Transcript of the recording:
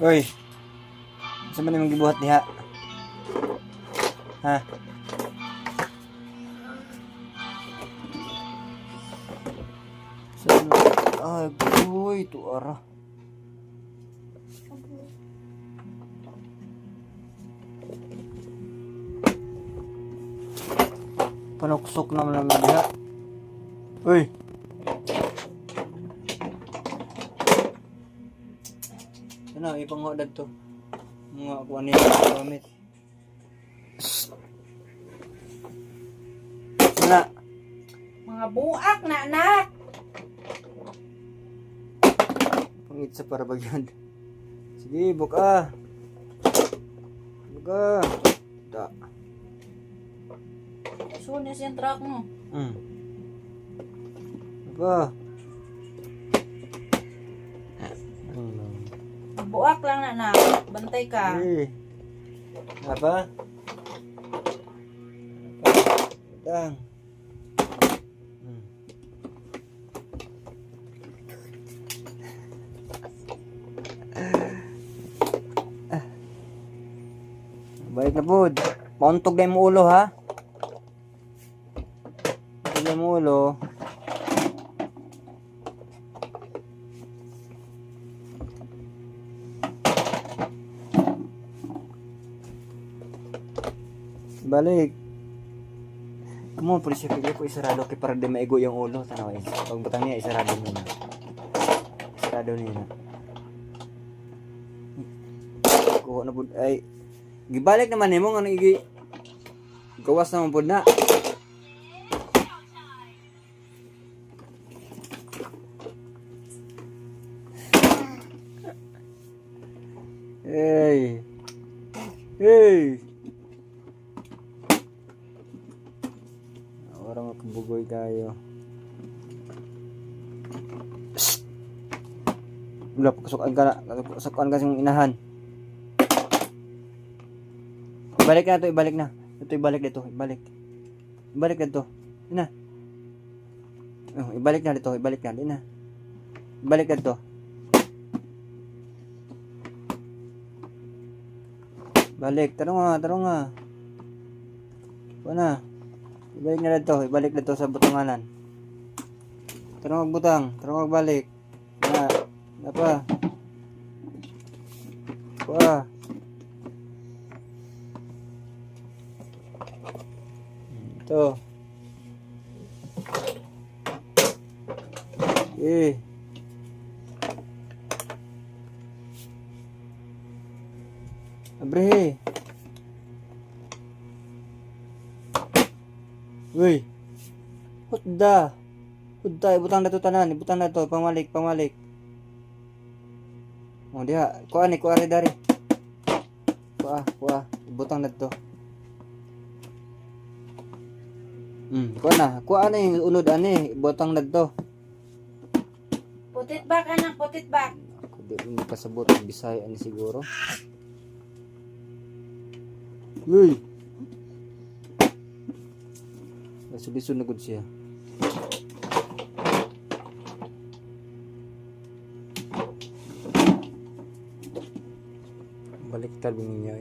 Uy. Sa man imong gibuhat diha? Ha? Saan? Ay, boy, tu ara. Panuksok naman namin diha. Uy. Ano, ipanghodad to. Mga kuha niya gamit. Sana. Mga buak na anak. Pangit sa para bagyan. Sige, buka. Buka. Da. Sunis yung truck mo. Hmm. Apa? Buak lang na anak. Bantay ka. Eh. Apa? Dang. Hmm. Ah. Balik na pod. Pauntog na yung ulo ha. Pauntog na yung ulo. Balik. Pulis yung ko isarado kay para di maigo yung ulo. Tanaw eh. Pag butang niya, isarado niya na. Isarado niya na. Kuha na po. Ay. Gibalik naman ni mo. Ano igi. Gawas naman po na. Hey. Hey. Orang magkabugoy tayo. Wala, pasukan ka na. Pasukan kasi yung inahan. Ibalik na ito, ibalik na. Ito, ibalik dito, ibalik. Ibalik na ito. Yun na. Oh, ibalik na dito, ibalik na. Yun na. Ibalik na ito. Balik, tarong nga, tarong nga. Kuha na. Ibalik na dito, ibalik dito sa butanganan. Tarong magbutang, tarong magbalik. Na, na pa. Kuha. Ito. Eh. Abre. Uy. Hudda. Hudda, ibutang na to tanan, ibutang na to, pamalik, pamalik. Oh, diha, kuha ni, kuha dari. Kuha, kuha, ibutang na to. Hmm, kuha na, kuha na yung unod ani, ibutang na to. Putit back anak, putit back. Ako di mo kasabot ang Bisaya ni siguro. Uy. Nasulisun na gud siya. Balik tabi niya